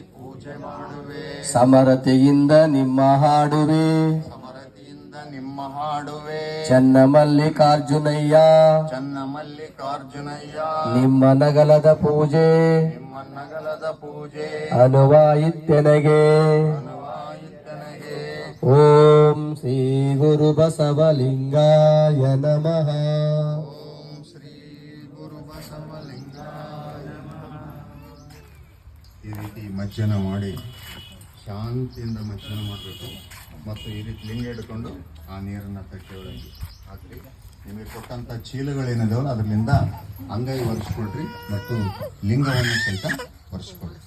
ಪೂಜೆ ಮಾಡುವೆ. ಸಮರತೆಯಿಂದ ನಿಮ್ಮ ಹಾಡುವೆ. ಸಮರತೆಯಿಂದ ನಿಮ್ಮ ಹಾಡುವೆ. ಚನ್ನ ಮಲ್ಲಿಕಾರ್ಜುನಯ್ಯ ಚನ್ನ ಮಲ್ಲಿಕಾರ್ಜುನಯ್ಯ ನಿಮ್ಮ ನಗಲದ ಪೂಜೆ. ನಿಮ್ಮ ನಗಲದ ಪೂಜೆ. ಅನುವಾಯಿತ್ಯನಗೆ ಅನುವಾಯಿತನಿಗೆ ಓಂ ಶ್ರೀ ಗುರು ಬಸವಲಿಂಗಾಯ ನಮಃ. ರೀತಿ ಮಜ್ಜನ ಮಾಡಿ ಶಾಂತಿಯಿಂದ ಮಜ್ಜನ ಮಾಡಬೇಕು. ಮತ್ತು ಈ ರೀತಿ ಲಿಂಗ ಹಿಡ್ಕೊಂಡು ಆ ನೀರನ್ನು ತಟ್ಟೆ ಒಳಗೆ ನಿಮಗೆ ಕೊಟ್ಟಂಥ ಚೀಲಗಳೇನಿದಾವಲ್ಲ, ಅದರಿಂದ ಅಂಗೈ ಒರೆಸ್ಕೊಳ್ರಿ ಮತ್ತು ಲಿಂಗವನ್ನು ಸಹಿತ ಒರೆಸ್ಕೊಳ್ರಿ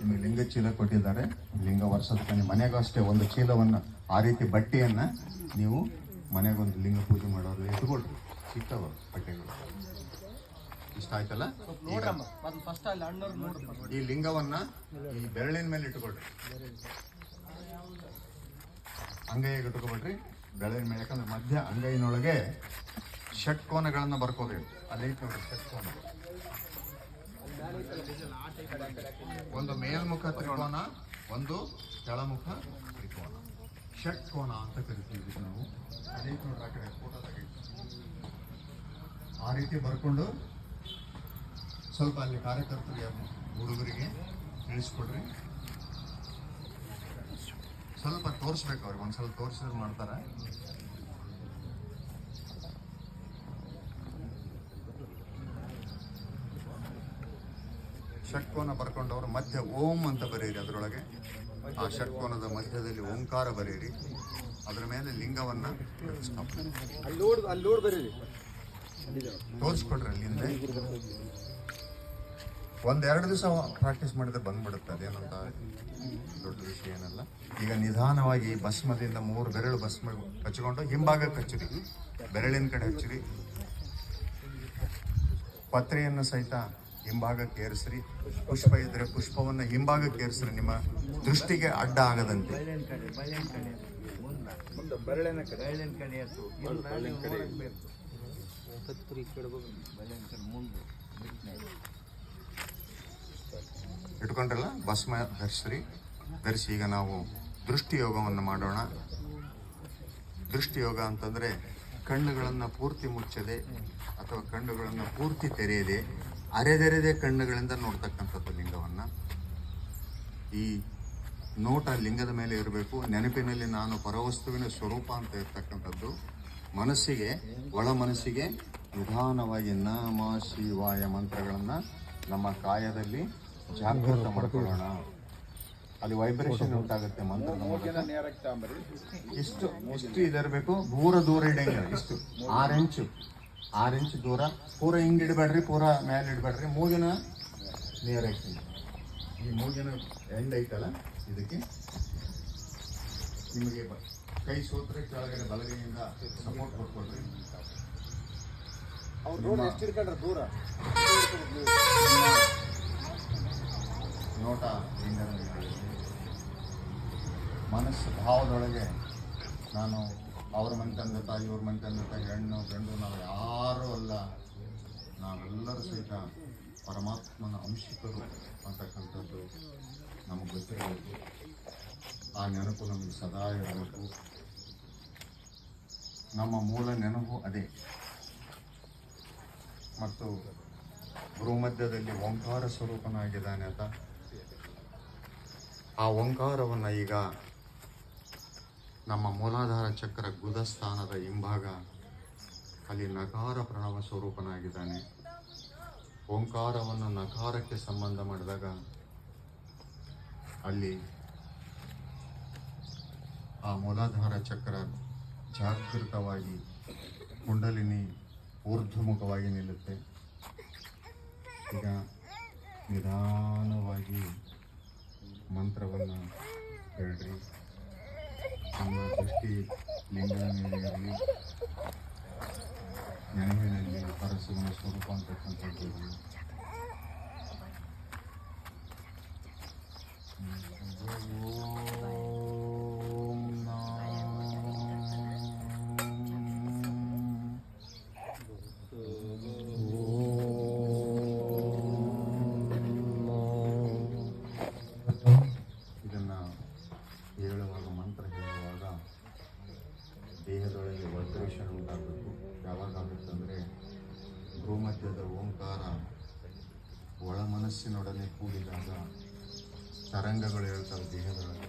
ನಿಮಗೆ ಲಿಂಗ ಚೀಲ ಕೊಟ್ಟಿದ್ದಾರೆ. ಲಿಂಗ ಒರೆಸೋದಕ್ಕೆ ನಿಮ್ಮ ಮನೆಗೂ ಅಷ್ಟೇ ಒಂದು ಚೀಲವನ್ನು, ಆ ರೀತಿ ಬಟ್ಟೆಯನ್ನು ನೀವು ಮನೆಗೊಂದು ಲಿಂಗ ಪೂಜೆ ಮಾಡೋರು ಇಟ್ಕೊಳ್ರಿ ಸಿಗ್ತಾವ ಬಟ್ಟೆಗಳು. ಇಷ್ಟ ಆಯ್ತಲ್ಲ? ಈ ಲಿಂಗವನ್ನ ಈ ಬೆರಳಿನ ಮೇಲೆ ಇಟ್ಕೊಳ್ರಿ. ಅಂಗೈಗೆ ಇಟ್ಕೊಬೇಡ್ರಿ. ಬೆರಳಿನ ಮೇಲೆ ಯಾಕಂದ್ರೆ ಮಧ್ಯ ಅಂಗೈನೊಳಗೆ ಷಟ್ಕೋನಗಳನ್ನ ಬರ್ಕೋಬೇಕು. ಅಲ್ಲಿ ನೋಡ್ರಿ ಷಟ್ಕೋನ ಒಂದು ಮೇಲ್ಮುಖ ತ್ರಿಕೋನ ಒಂದು ಕೆಳಮುಖ ತ್ರಿಕೋನ. ಷಟ್ಕೋನ ಅಂತ ಕರಿತೀವಿ ನಾವು. ಅದೇ ನೋಡ್ರಿ ಆ ಕಡೆ. ಆ ರೀತಿ ಬರ್ಕೊಂಡು ಸ್ವಲ್ಪ ಅಲ್ಲಿ ಕಾರ್ಯಕರ್ತರಿಗೆ ಹುಡುಗರಿಗೆ ತಿಳಿಸ್ಕೊಡ್ರಿ. ಸ್ವಲ್ಪ ತೋರಿಸ್ಬೇಕು ಅವ್ರಿಗೆ ಒಂದ್ಸಲ ತೋರಿಸಿದ್ರೆ ಮಾಡ್ತಾರೆ? ಷಟ್ಕೋನ ಬರ್ಕೊಂಡವರು ಮಧ್ಯ ಓಂ ಅಂತ ಬರೆಯಿರಿ ಅದರೊಳಗೆ. ಆ ಷಟ್ಕೋನದ ಮಧ್ಯದಲ್ಲಿ ಓಂಕಾರ ಬರೆಯಿರಿ. ಅದರ ಮೇಲೆ ಲಿಂಗವನ್ನ ತೋರಿಸ್ಕೊಡ್ರಿ ಅಲ್ಲಿಂದ. ಒಂದೆರಡು ದಿವಸ ಪ್ರಾಕ್ಟೀಸ್ ಮಾಡಿದ್ರೆ ಬಂದ್ಬಿಡುತ್ತೆ ಅದೇನಂತ ದೊಡ್ಡ ವಿಷಯ ಏನಲ್ಲ. ಈಗ ನಿಧಾನವಾಗಿ ಭಸ್ಮದಿಂದ ಮೂರು ಬೆರಳು ಭಸ್ಮ ಹಚ್ಕೊಂಡು ಹಿಂಭಾಗಕ್ಕೆ ಹಚ್ಚಿರಿ. ಬೆರಳಿನ ಕಡೆ ಹಚ್ಚಿರಿ. ಪತ್ರೆಯನ್ನು ಸಹಿತ ಹಿಂಭಾಗಕ್ಕೆ ಏರಿಸ್ರಿ. ಪುಷ್ಪ ಇದ್ರೆ ಪುಷ್ಪವನ್ನು ಹಿಂಭಾಗಕ್ಕೆ ಏರಿಸ್ರಿ ನಿಮ್ಮ ದೃಷ್ಟಿಗೆ ಅಡ್ಡ ಆಗದಂತೆ. ಇಟ್ಕೊಂಡ್ರಲ್ಲ, ಭಸ್ಮ ಧರಿಸ್ರಿ. ಧರಿಸಿ ಈಗ ನಾವು ದೃಷ್ಟಿ ಯೋಗವನ್ನು ಮಾಡೋಣ. ದೃಷ್ಟಿಯೋಗ ಅಂತಂದ್ರೆ ಕಣ್ಣುಗಳನ್ನು ಪೂರ್ತಿ ಮುಚ್ಚದೆ ಅಥವಾ ಕಣ್ಣುಗಳನ್ನು ಪೂರ್ತಿ ತೆರೆಯದೆ ಅರೆದೆರೆದೆ ಕಣ್ಣುಗಳಿಂದ ನೋಡ್ತಕ್ಕಂಥದ್ದು ಲಿಂಗವನ್ನು. ಈ ನೋಟ ಲಿಂಗದ ಮೇಲೆ ಇರಬೇಕು. ನೆನಪಿನಲ್ಲಿ ನಾನು ಪರವಸ್ತುವಿನ ಸ್ವರೂಪ ಅಂತ ಇರ್ತಕ್ಕಂಥದ್ದು. ಮನಸ್ಸಿಗೆ, ಒಳ ಮನಸ್ಸಿಗೆ ನಿಧಾನವಾಗಿ ನಮ ಶಿವಾಯ ಮಂತ್ರಗಳನ್ನು ನಮ್ಮ ಕಾಯದಲ್ಲಿ ಜಾಗೃತ ಮಾಡ್ಕೊಳ್ಳೋಣ. ಅಲ್ಲಿ ವೈಬ್ರೇಷನ್ ಉಂಟಾಗುತ್ತೆ ಮಂತ್ರ ಇಷ್ಟು ಇಷ್ಟು ಇದರಬೇಕು. ದೂರ ದೂರ ಇಡಂಗಿಲ್ಲ ಇಷ್ಟು. ಆರು ಇಂಚು. ಆರು ಇಂಚ್ ದೂರ. ಪೂರ ಹಿಂಗೆ ಇಡಬೇಡ್ರಿ ಪೂರ ಮೇಲೆ ಇಡಬೇಡ್ರಿ. ಮೂಗಿನ ನಿಯರ್ ಐತಿ ಈ ಮೂಗಿನ ಎಂಡ್ ಐತಲ್ಲ ಇದಕ್ಕೆ ನಿಮಗೆ ಬ- ಕೈ ಸೋತ್ರೆ ಕೆಳಗಡೆ ಬಲಗೈಯಿಂದ ಸಪೋರ್ಟ್ ಕೊಟ್ಕೊಳ್ರಿ. ನಿಮ್ಮ- ನೋಟ. ಮನಸ್ಸು ಭಾವದೊಳಗೆ ನಾನು ಅವ್ರ ಮನೆ ತಂದೆ ತಾಯಿ, ಇವ್ರ ಮನೆ ತಂದೆ ತಾಯಿ, ಹೆಣ್ಣು, ಗಂಡು, ನಾವು ಯಾರೂ ಅಲ್ಲ. ನಾವೆಲ್ಲರೂ ಸಹಿತ ಪರಮಾತ್ಮನ ಅಂಶಿಕರು ಅಂತಕ್ಕಂಥದ್ದು ನಮಗೆ ಗೊತ್ತಿರಬೇಕು. ಆ ನೆನಪು ನಮಗೆ ಸದಾ ಇರಬೇಕು. ನಮ್ಮ ಮೂಲ ನೆನಪು ಅದೇ. ಮತ್ತು ಭೂಮಧ್ಯದಲ್ಲಿ ಓಂಕಾರ ಸ್ವರೂಪನಾಗಿದ್ದಾನೆ ಅಂತ. ಆ ಓಂಕಾರವನ್ನು ಈಗ ನಮ್ಮ ಮೂಲಾಧಾರ ಚಕ್ರ ಗುದಸ್ಥಾನದ ಹಿಂಭಾಗ ಅಲ್ಲಿ ನಕಾರ ಪ್ರಣವ ಸ್ವರೂಪನಾಗಿದ್ದಾನೆ. ಓಂಕಾರವನ್ನು ನಕಾರಕ್ಕೆ ಸಂಬಂಧ ಮಾಡಿದಾಗ ಅಲ್ಲಿ ಆ ಮೂಲಾಧಾರ ಚಕ್ರ ಜಾಗೃತವಾಗಿ ಕುಂಡಲಿನಿ ಊರ್ಧ್ವಮುಖವಾಗಿ ನಿಲ್ಲುತ್ತೆ. ಈಗ ನಿಧಾನವಾಗಿ ಮಂತ್ರವನ್ನು ಹೇಳ್ರಿ. ನಮ್ಮ ದೃಷ್ಟಿ ಲಿಂಗದ ಮೇಲೆ ಇರಲಿ ನೆನಪಿನಲ್ಲಿ ಪರಶಿವನ ಸ್ವರೂಪ ಅಂತಕ್ಕಂಥದ್ದು ಇರಲಿ. ಓಂ ಶಬ್ದ ಓಂಕಾರ ಒಳ ಮನಸ್ಸಿನೊಡನೆ ಕೂಡಿದಾಗ ತರಂಗಗಳು ಹೇಳ್ತವೆ ದೇಹದೊಳಗೆ.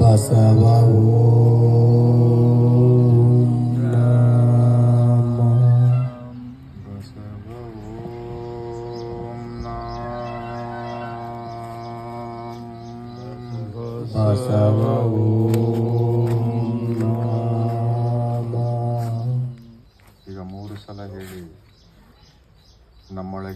ಬಸವ ಓಂ ಬಸವವು ಈಗ ಮೂರು ಸಲ ಹೇಳಿ. ನಮ್ಮೊಳಗೆ